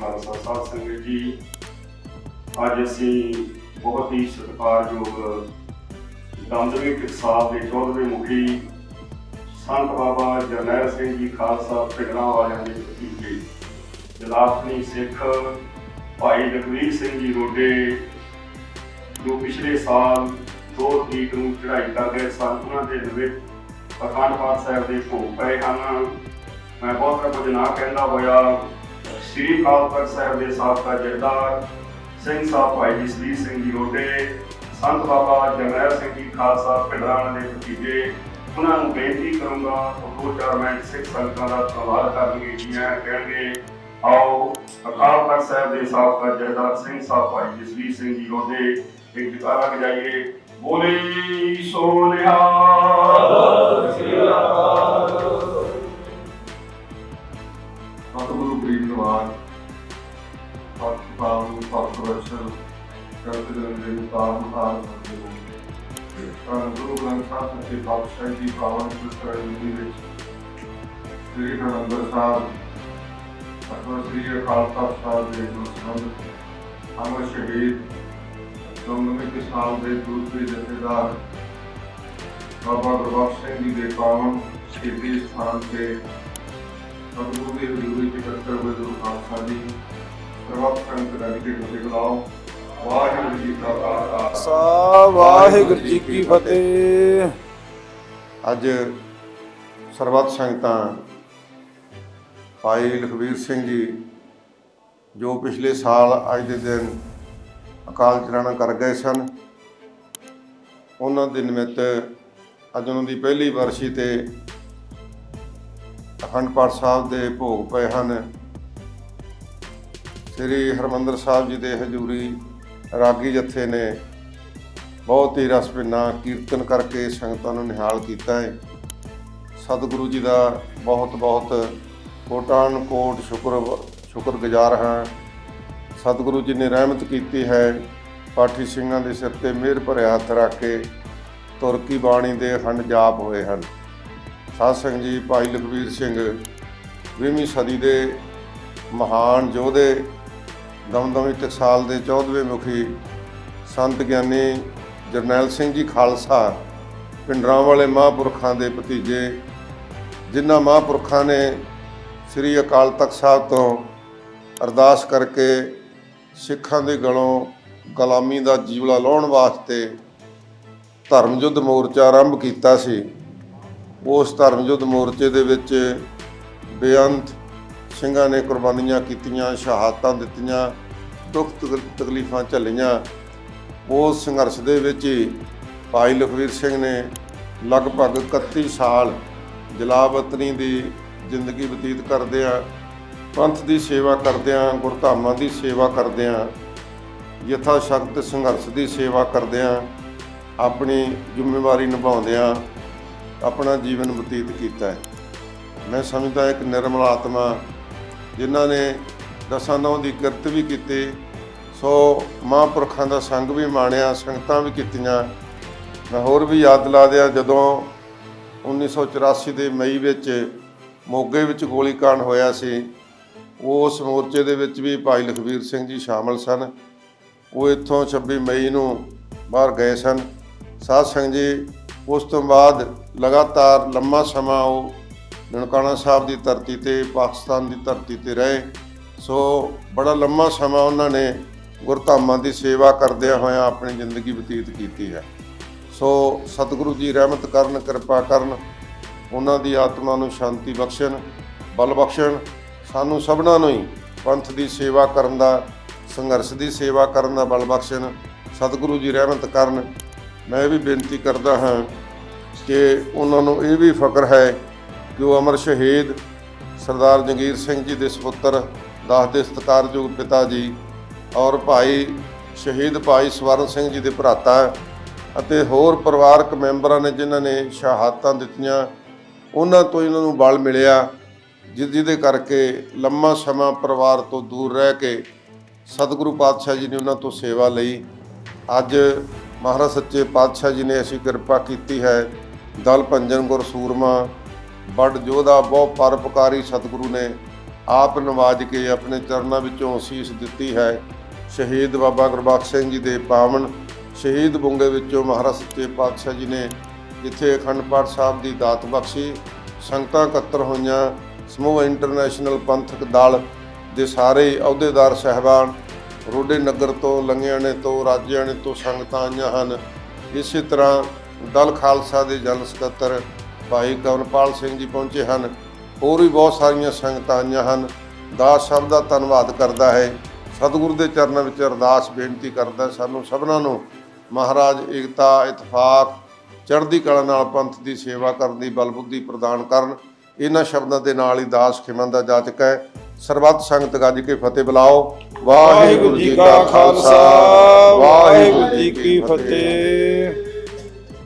ਖਾਲਸਾ ਸਾਧ ਸੰਗਤ ਜੀ। ਅੱਜ ਅਸੀਂ ਬਹੁਤ ਹੀ ਸਤਿਕਾਰਯੋਗ ਦਮਦਮੀ ਟਕਸਾਲ ਦੇ 14ਵੇਂ ਮੁਖੀ ਸੰਤ ਬਾਬਾ ਜਰਨੈਲ ਸਿੰਘ ਜੀ ਖਾਲਸਾ ਪਿੰਡਾਂ ਵਾਲਿਆਂ ਦੇ ਭਤੀਜੇ ਜਲਾਪਨੀ ਸਿੱਖ ਭਾਈ ਲਖਵੀਰ ਸਿੰਘ ਜੀ ਰੋਡੇ, ਜੋ ਪਿਛਲੇ ਸਾਲ ਦੋ ਤਰੀਕ ਨੂੰ ਚੜ੍ਹਾਈ ਕਰ ਗਏ ਸਨ, ਉਹਨਾਂ ਦੇ ਨਿਮਿਤ ਅਖੰਡ ਪਾਠ ਸਾਹਿਬ ਦੇ ਭੋਗ ਪਏ ਹਨ। ਮੈਂ ਬਹੁਤ ਕੁਝ ਨਾ ਕਹਿੰਦਾ ਹੋਇਆ ਸ੍ਰੀ ਅਕਾਲ ਤਖਤ ਸਾਹਿਬ ਦੇ ਸਾਬਕਾ ਜਥੇਦਾਰ ਸਿੰਘ ਸਾਹਿਬ ਭਾਈ ਜਸਵੀਰ ਸਿੰਘ ਜੀ ਰੋਡੇ ਸੰਤ ਬਾਬਾ ਜਰਨੈਲ ਸਿੰਘ ਜੀ ਖਾਲਸਾ ਪਿੰਡਾਂ ਦੇ ਭਤੀਜੇ, ਉਹਨਾਂ ਨੂੰ ਬੇਨਤੀ ਕਰੂੰਗਾ ਉਹ ਚਾਰ ਮੈਂ ਸਿੱਖ ਸੰਗਤਾਂ ਦਾ ਧੰਨਵਾਦ ਕਰਨਗੇ ਜੀਆਂ ਕਹਿਣਗੇ। ਆਓ, ਅਕਾਲ ਤਖਤ ਸਾਹਿਬ ਦੇ ਸਾਬਕਾ ਜਥੇਦਾਰ ਸਿੰਘ ਸਾਹਿਬ ਭਾਈ ਜਸਵੀਰ ਸਿੰਘ ਜੀ ਰੋਡੇ ਇੱਕ ਜਕਾਰਾ ਗਜਾਈਏ ਬੋਲੇ ਸੋਨਿਹਾ ਸਤਿਗੁਰੂ ਗੁਰੂ ਗ੍ਰੰਥ ਸਾਹਿਬ ਸੱਚੇ ਪਾਤਸ਼ਾਹ ਦੀ ਪਾਵਨ ਪੁਸਤਕ ਜੀ ਵਿੱਚ ਸ੍ਰੀ ਹਰਿਮੰਦਰ ਸਾਹਿਬ ਅਥਵਾ ਸ੍ਰੀ ਅਕਾਲ ਤਖਤ ਸਾਹਿਬ ਦੇ ਜੋ ਸੰਬੰਧ ਅਮਰ ਸ਼ਹੀਦ ਦੋਨਵੇਂ ਕੇ ਸਾਲ ਦੇ ਦੂਸਰੇ ਜਥੇਦਾਰ ਬਾਬਾ ਗੁਰਬਖਸ਼ ਸਿੰਘ ਜੀ ਦੇ ਪਾਵਨ ਸ਼ਹੀਦੀ ਸਥਾਨ ਤੇ ਸਤਿਗੁਰੂ ਦੀ ਹਜ਼ੂਰੀ ਚ ਇਕੱਤਰ ਹੋਏ ਗੁਰੂ ਖਾਲਸਾ ਜੀ ਸਰਬੱਤ ਸੰਗਤ ਦਾ ਜੀ ਕੇ ਬੁਲਾਓ ਵਾਹਿਗੁਰੂ ਜੀ ਕਾ ਖਾਲਸਾ ਵਾਹਿਗੁਰੂ ਜੀ ਕੀ ਫਤਿਹ। ਅੱਜ ਸਰਬੱਤ ਸੰਗਤਾਂ, ਭਾਈ ਲਖਵੀਰ ਸਿੰਘ ਜੀ, ਜੋ ਪਿਛਲੇ ਸਾਲ ਅੱਜ ਦੇ ਦਿਨ ਅਕਾਲ ਚਲਾਣਾ ਕਰ ਗਏ ਸਨ, ਉਹਨਾਂ ਦੇ ਨਿਮਿਤ ਅੱਜ ਉਹਨਾਂ ਦੀ ਪਹਿਲੀ ਵਰਸੀ ਤੇ ਅਖੰਡ ਪਾਠ ਸਾਹਿਬ ਦੇ ਭੋਗ ਪਏ ਹਨ। ਸ੍ਰੀ ਹਰਮੰਦਰ ਸਾਹਿਬ ਜੀ ਦੇ ਹਜ਼ੂਰੀ ਰਾਗੀ ਜਥੇ ਨੇ ਬਹੁਤ ਹੀ ਰਸ ਭਿੰਨਾ ਕੀਰਤਨ ਕਰਕੇ ਸੰਗਤਾਂ ਨੂੰ ਨਿਹਾਲ ਕੀਤਾ ਹੈ। ਸਤਿਗੁਰੂ ਜੀ ਦਾ ਬਹੁਤ ਬਹੁਤ ਕੋਟਾਨ ਕੋਟ ਸ਼ੁਕਰ ਸ਼ੁਕਰਗੁਜ਼ਾਰ ਹਾਂ। ਸਤਿਗੁਰੂ ਜੀ ਨੇ ਰਹਿਮਤ ਕੀਤੀ ਹੈ। ਪਾਠੀ ਸਿੰਘਾਂ ਦੇ ਸਿਰ ਤੇ ਮਿਹਰ ਭਰਿਆ ਹੱਥ ਰੱਖ ਕੇ ਤੁਰਕੀ ਬਾਣੀ ਦੇ ਅਖੰਡ ਜਾਪ ਹੋਏ ਹਨ। ਸਾਧ ਸੰਗਤ ਜੀ, ਭਾਈ ਲਖਵੀਰ ਸਿੰਘ 20ਵੀਂ ਸਦੀ ਦੇ ਮਹਾਨ ਯੋਧੇ ਦਮਦਮੀ ਟਕਸਾਲ ਦੇ 14ਵੇਂ ਮੁਖੀ ਸੰਤ ਗਿਆਨੀ ਜਰਨੈਲ ਸਿੰਘ ਜੀ ਖਾਲਸਾ ਪਿੰਡਰਾਂ ਵਾਲੇ ਮਹਾਂਪੁਰਖਾਂ ਦੇ ਭਤੀਜੇ, ਜਿਨ੍ਹਾਂ ਮਹਾਂਪੁਰਖਾਂ ਨੇ ਸ੍ਰੀ ਅਕਾਲ ਤਖਤ ਸਾਹਿਬ ਤੋਂ ਅਰਦਾਸ ਕਰਕੇ ਸਿੱਖਾਂ ਦੇ ਗਲੋਂ ਗੁਲਾਮੀ ਦਾ ਜੀਵਲਾ ਲਾਉਣ ਵਾਸਤੇ ਧਰਮ ਯੁੱਧ ਮੋਰਚਾ ਆਰੰਭ ਕੀਤਾ ਸੀ। ਉਸ ਧਰਮ ਯੁੱਧ ਮੋਰਚੇ ਦੇ ਵਿੱਚ ਬੇਅੰਤ ਸਿੰਘਾਂ ਨੇ ਕੁਰਬਾਨੀਆਂ ਕੀਤੀਆਂ, ਸ਼ਹਾਦਤਾਂ ਦਿੱਤੀਆਂ, ਦੁੱਖ ਤਕ- ਤਕਲੀਫਾਂ ਝੱਲੀਆਂ। ਉਸ ਸੰਘਰਸ਼ ਦੇ ਵਿੱਚ ਹੀ ਭਾਈ ਲਖਵੀਰ ਸਿੰਘ ਨੇ ਲਗਭਗ 31 ਸਾਲ ਜਲਾਵਤਨੀ ਦੀ ਜ਼ਿੰਦਗੀ ਬਤੀਤ ਕਰਦਿਆਂ, ਪੰਥ ਦੀ ਸੇਵਾ ਕਰਦਿਆਂ, ਗੁਰਧਾਮਾਂ ਦੀ ਸੇਵਾ ਕਰਦਿਆਂ ਯਥਾ ਸ਼ਕਤ ਸੰਘਰਸ਼ ਦੀ ਸੇਵਾ ਕਰਦਿਆਂ, ਆਪਣੀ ਜ਼ਿੰਮੇਵਾਰੀ ਨਿਭਾਉਂਦਿਆਂ ਆਪਣਾ ਜੀਵਨ ਬਤੀਤ ਕੀਤਾ ਹੈ। ਮੈਂ ਸਮਝਦਾ ਇੱਕ ਨਿਰਮਲ ਆਤਮਾ ਜਿਨ੍ਹਾਂ ਨੇ ਦਸਾਂ ਨੌ ਦੀ ਕਿਰਤ ਵੀ ਕੀਤੀ, ਸੋ ਮਹਾਂਪੁਰਖਾਂ ਦਾ ਸੰਗ ਵੀ ਮਾਣਿਆ, ਸੰਗਤਾਂ ਵੀ ਕੀਤੀਆਂ। ਮੈਂ ਹੋਰ ਵੀ ਯਾਦ ਦਿਲਾ ਦਿਆਂ, ਜਦੋਂ 1984 ਦੇ ਮਈ ਵਿੱਚ ਮੋਗੇ ਵਿੱਚ ਗੋਲੀकांड ਹੋਇਆ ਸੀ, ਉਸ ਮੋਰਚੇ ਦੇ ਵਿੱਚ ਵੀ ਭਾਈ ਲਖਵੀਰ ਸਿੰਘ ਜੀ ਸ਼ਾਮਲ ਸਨ। ਉਹ ਇੱਥੋਂ 26 ਮਈ ਨੂੰ ਬਾਹਰ ਗਏ ਸਨ। ਸਾਧ ਸੰਗਤ ਜੀ, ਉਸ ਤੋਂ ਬਾਅਦ ਲਗਾਤਾਰ ਲੰਮਾ ਸਮਾਂ ਉਹ ਨਨਕਾਣਾ ਸਾਹਿਬ ਦੀ ਧਰਤੀ ਤੇ, ਪਾਕਿਸਤਾਨ ਦੀ ਧਰਤੀ ਤੇ ਰਹੇ। ਸੋ ਬੜਾ ਲੰਮਾ ਸਮਾਂ ਉਹਨਾਂ ਨੇ ਗੁਰਧਾਮਾਂ ਦੀ ਸੇਵਾ ਕਰਦਿਆਂ ਹੋਇਆਂ ਆਪਣੀ ਜ਼ਿੰਦਗੀ ਬਤੀਤ ਕੀਤੀ ਹੈ। ਸੋ ਸਤਿਗੁਰੂ ਜੀ ਰਹਿਮਤ ਕਰਨ, ਕਿਰਪਾ ਕਰਨ, ਉਹਨਾਂ ਦੀ ਆਤਮਾ ਨੂੰ ਸ਼ਾਂਤੀ ਬਖਸ਼ਣ, ਬਲ ਬਖਸ਼ਣ, ਸਾਨੂੰ ਸਭਨਾਂ ਨੂੰ ਹੀ ਪੰਥ ਦੀ ਸੇਵਾ ਕਰਨ ਦਾ, ਸੰਘਰਸ਼ ਦੀ ਸੇਵਾ ਕਰਨ ਦਾ ਬਲ ਬਖਸ਼ਣ, ਸਤਿਗੁਰੂ ਜੀ ਰਹਿਮਤ ਕਰਨ। ਮੈਂ ਇਹ ਵੀ ਬੇਨਤੀ ਕਰਦਾ ਹਾਂ ਕਿ ਉਹਨਾਂ ਨੂੰ ਇਹ ਵੀ ਫਕਰ ਹੈ ਜੋ ਅਮਰ ਸ਼ਹੀਦ ਸਰਦਾਰ ਜੰਗੀਰ ਸਿੰਘ ਜੀ ਦੇ ਸੁਪੁੱਤਰ, ਦਾਸ ਦੇ ਸਤਿਕਾਰਯੋਗ ਪਿਤਾ ਜੀ ਔਰ ਭਾਈ ਸ਼ਹੀਦ ਭਾਈ ਸਵਰਨ ਸਿੰਘ ਜੀ ਦੇ ਭਰਾਤਾ ਅਤੇ ਹੋਰ ਪਰਿਵਾਰਕ ਮੈਂਬਰਾਂ ਨੇ ਜਿਨ੍ਹਾਂ ਨੇ ਸ਼ਹਾਦਤਾਂ ਦਿੱਤੀਆਂ, ਉਹਨਾਂ ਤੋਂ ਇਹਨਾਂ ਨੂੰ ਬਲ ਮਿਲਿਆ, ਜਿ- ਜਿਹਦੇ ਕਰਕੇ ਲੰਮਾ ਸਮਾਂ ਪਰਿਵਾਰ ਤੋਂ ਦੂਰ ਰਹਿ ਕੇ ਸਤਿਗੁਰੂ ਪਾਤਸ਼ਾਹ ਜੀ ਨੇ ਉਹਨਾਂ ਤੋਂ ਸੇਵਾ ਲਈ। ਅੱਜ ਮਹਾਰਾਜ ਸੱਚੇ ਪਾਤਸ਼ਾਹ ਜੀ ਨੇ ਐਸੀ ਕਿਰਪਾ ਕੀਤੀ ਹੈ, ਦਲ ਭੰਜਨ ਗੁਰ ਸੂਰਮਾ ਬੜ ਜੋਧਾ ਬਹੁ ਪਰਪਕਾਰੀ ਸਤਿਗੁਰੂ ਨੇ ਆਪ ਨਵਾਜ ਕੇ ਆਪਣੇ ਚਰਨਾਂ ਵਿੱਚੋਂ ਅਸੀਸ ਦਿੱਤੀ ਹੈ। ਸ਼ਹੀਦ ਬਾਬਾ ਗੁਰਬਖਸ਼ ਸਿੰਘ ਜੀ ਦੇ ਪਾਵਨ ਸ਼ਹੀਦ ਬੁੰਗੇ ਵਿੱਚੋਂ ਮਹਾਰਾਜ ਸੱਚੇ ਪਾਤਸ਼ਾਹ ਜੀ ਨੇ ਜਿੱਥੇ ਅਖੰਡ ਪਾਠ ਸਾਹਿਬ ਦੀ ਦਾਤ ਬਖਸ਼ੀ, ਸੰਗਤਾਂ ਇਕੱਤਰ ਹੋਈਆਂ, ਸਮੂਹ ਇੰਟਰਨੈਸ਼ਨਲ ਪੰਥਕ ਦਲ ਦੇ ਸਾਰੇ ਅਹੁਦੇਦਾਰ ਸਹਿਬਾਨ ਰੋਡੇ ਨਗਰ ਤੋਂ, ਲੰਗਿਆਣੇ ਤੋਂ, ਰਾਜਿਆਣੇ ਤੋਂ ਸੰਗਤਾਂ ਆਈਆਂ ਹਨ। ਇਸੇ ਤਰ੍ਹਾਂ ਦਲ ਖਾਲਸਾ ਦੇ ਜਨਰਲ ਸਕੱਤਰ ਭਾਈ ਕਵਨਪਾਲ ਸਿੰਘ ਜੀ ਪਹੁੰਚੇ ਹਨ। ਹੋਰ ਵੀ ਬਹੁਤ ਸਾਰੀਆਂ ਸੰਗਤਾਂ ਆਈਆਂ ਹਨ। ਦਾਸ ਸਭ ਦਾ ਧੰਨਵਾਦ ਕਰਦਾ ਹੈ। ਸਤਿਗੁਰੂ ਦੇ ਚਰਨਾਂ ਵਿੱਚ ਅਰਦਾਸ ਬੇਨਤੀ ਕਰਦਾ ਸਾਨੂੰ ਸਭਨਾਂ ਨੂੰ ਮਹਾਰਾਜ ਏਕਤਾ ਇਤਫਾਕ ਚੜ੍ਹਦੀ ਕਲਾ ਨਾਲ ਪੰਥ ਦੀ ਸੇਵਾ ਕਰਨ ਦੀ ਬਲਬੁੱਧੀ ਪ੍ਰਦਾਨ ਕਰਨ। ਇਹਨਾਂ ਸ਼ਬਦਾਂ ਦੇ ਨਾਲ ਹੀ ਦਾਸ ਖਿਮਨ ਦਾ ਜਾਚਕ ਹੈ। ਸਰਬੱਤ ਸੰਗਤ ਗੱਜ ਕੇ ਫਤਿਹ ਬੁਲਾਓ। ਵਾਹਿਗੁਰੂ ਜੀ ਕਾ ਖਾਲਸਾ। ਵਾਹਿਗੁਰੂ ਜੀ ਕੀ ਫਤਿਹ।